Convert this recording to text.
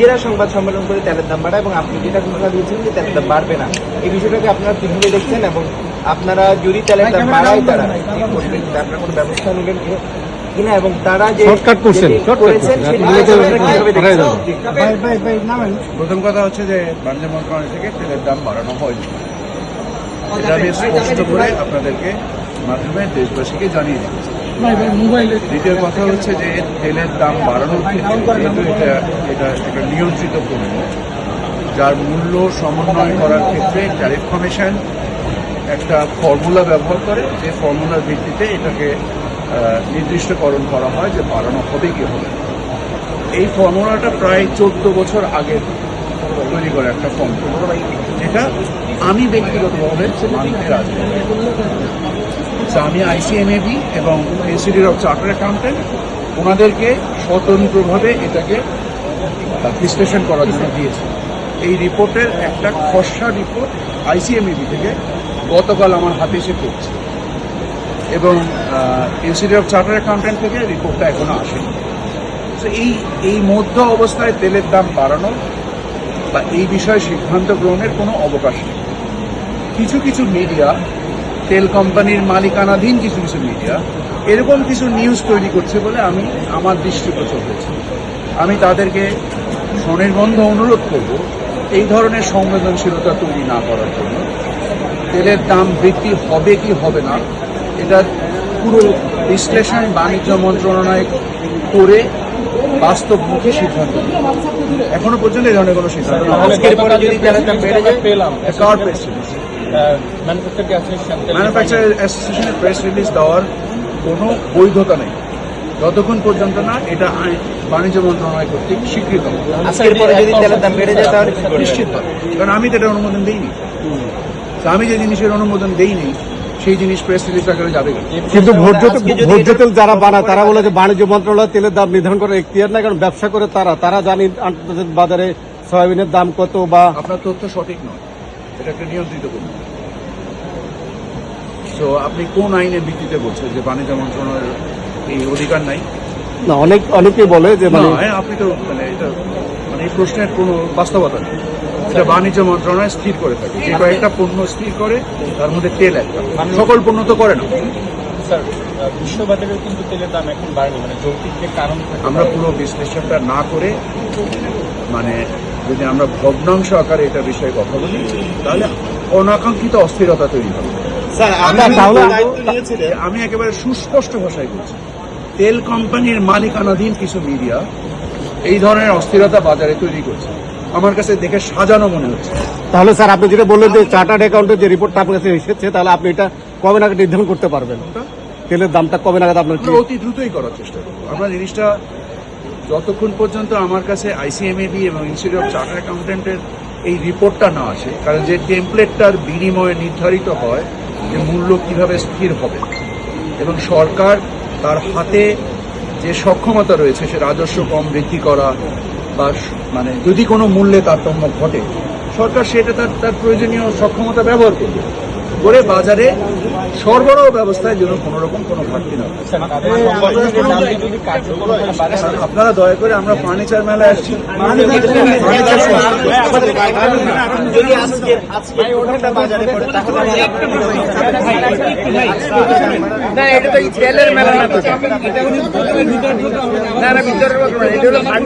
নিজেরা সংবাদ সম্মেলন করে তেলের দাম বাড়ায় এবং আপনি যেটা ঘোষণা দিয়েছিলেন যে তেলের দাম বাড়বে না এই বিষয়টাকে আপনারা কীভাবে দেখছেন এবং আপনারা যদি তেলের দাম বাড়ায় তারা আপনারা কোনো ব্যবস্থা নেবেন কিনা এবং তারা যে। প্রথম কথা হচ্ছে যে বাণিজ্য মন্ত্রণালয় থেকে তেলের দাম বাড়ানো হয়নি। এটা আমি স্পষ্ট করে আপনাদেরকে মাধ্যমে দেশবাসীকে জানিয়ে দিচ্ছি। দ্বিতীয় কথা হচ্ছে যে তেলের দাম বাড়ানোর যেহেতু এটা এটা একটা নিয়ন্ত্রিত পণ্য, যার মূল্য সমন্বয় করার ক্ষেত্রে ট্যারিফ কমিশন একটা ফর্মুলা ব্যবহার করে, যে ফর্মুলার ভিত্তিতে এটাকে নির্দিষ্টকরণ করা হয় যে বাড়ানো হবে কি হবে এই ফর্মুলাটা প্রায় চোদ্দ বছর আগে তৈরি করে একটা ফর্মুলা যেটা আমি ব্যক্তিগতভাবে মানতে রাজি So, আমি আইসিএমএবি এবং ইনস্টিটিউট অফ চার্টার অ্যাকাউন্টেন্ট। ওনাদেরকে স্বতন্ত্রভাবে এটাকে বিশ্লেষণ করার জন্য দিয়েছি। এই রিপোর্টের একটা খসড়া রিপোর্ট আইসিএমএবি থেকে গতকাল আমার হাতে এসে পড়ছে। এবং ইনস্টিটিউট অফ চার্টার অ্যাকাউন্টেন্ট থেকে রিপোর্টটা এখনও আসেনি। তো এই এই মধ্য অবস্থায় তেলের দাম বাড়ানো বা এই বিষয়ে সিদ্ধান্ত গ্রহণের কোনো অবকাশ নেই। কিছু কিছু মিডিয়া তেল কোম্পানির মালিকানাধীন কিছু কিছু মিডিয়া এরকম কিছু নিউজ তৈরি করছে বলে আমি আমার দৃষ্টিগোচর হয়েছে। আমি তাদেরকে স্বনির্বন্ধ অনুরোধ করব এই ধরনের সংবেদনশীলতা তৈরি না করার জন্য। তেলের দাম বৃদ্ধি হবে কি হবে না এটা পুরো বিশ্লেষণ বাণিজ্য মন্ত্রণালয় করে বাস্তবমুখী সিদ্ধান্ত। এখনও পর্যন্ত এই ধরনের কোনো সিদ্ধান্ত পেলাম এটা রিলিজ ম্যানুফ্যাকচার অ্যাসোসিয়েশন ম্যানুফ্যাকচার অ্যাসোসিয়েশনের প্রেস রিলিজ দেওয়ার কোনো বৈধতা নেই। যতক্ষণ পর্যন্ত না এটা আইন- বাণিজ্য মন্ত্রণালয় কর্তৃক স্বীকৃত। করবেন? নিশ্চিতভাবে কারণ আমি তো এটা অনুমোদন দিইনি। তো আমি যে জিনিসের অনুমোদন দেইনি সেই জিনিস প্রেস রিলিজ আকারে যাবে কিন্তু ভোজ্য তেল যারা বানায় তারা বলে যে বাণিজ্য মন্ত্রণালয় তেলের দাম নির্ধারণ করে এখতিয়ার না কারণ ব্যবসা করে তারা। তারা জানি আন্তর্জাতিক বাজারে সয়াবিনের দাম কত বা আপনার তথ্য সঠিক নয়। এটা একটা নিয়ন্ত্রিত করুন। তো আপনি কোন আইনের ভিত্তিতে বলছেন যে বাণিজ্য মন্ত্রণালয়ের এই অধিকার নাই? না অনেক অনেকেই বলে যে মানে নয় আপনি তো মানে এটা মানে এই প্রশ্নের কোনো বাস্তবতা নেই। এটা বাণিজ্য মন্ত্রণালয় স্থির করে থাকে। যে কয়েকটা পণ্য স্থির করে তার মধ্যে তেল একটা সকল পণ্য তো করে না। স্যার বিশ্ববাজারেও কিন্তু তেলের দাম এখন বাড়েনি। মানে যৌক্তিক যে কারণ আমরা পুরো বিশ্লেষণটা না করে মানে যদি আমরা ভগ্নাংশ আকারে এটা বিষয়ে কথা বলি তাহলে অনাকাঙ্ক্ষিত অস্থিরতা তৈরি হবে। আমি একেবারে সুস্পষ্ট ভাষায় বলছি তেল কোম্পানির মালিকানাধীন কিছু মিডিয়া এই ধরনের অস্থিরতা বাজারে তৈরি করছে। আমার কাছে দেখে সাজানো মনে হচ্ছে। তাহলে স্যার আপনি যেটা বললেন যে চার্টার্ড অ্যাকাউন্টের যে রিপোর্টটা আপনার কাছে এসেছে তাহলে আপনি এটা কবে নাগাদ নির্ধারণ করতে পারবেন? তেলের দামটা কবে নাগাদ আপনার অতি দ্রুতই করার চেষ্টা করব। আমরা জিনিসটা যতক্ষণ পর্যন্ত আমার কাছে আইসিএমএবি এবং ইনস্টিটিউট অফ চার্টার অ্যাকাউন্টেন্টের এই রিপোর্টটা না আসে, কারণ যে টেমপ্লেটটার বিনিময়ে নির্ধারিত হয় যে মূল্য কীভাবে স্থির হবে, এবং সরকার তার হাতে যে সক্ষমতা রয়েছে, সে রাজস্ব কম বৃদ্ধি করা বা মানে যদি কোনো মূল্যে তারতম্য ঘটে, সরকার সেটা তার তার প্রয়োজনীয় সক্ষমতা ব্যবহার করবে। করে বাজারে সরবরাহ ব্যবস্থায় যেন কোনো রকম কোনো ঘাটতি না হয়। আপনারা দয়া করে আমরা ফার্নিচার মেলায় আসছি না এটা তো মেলা না। না না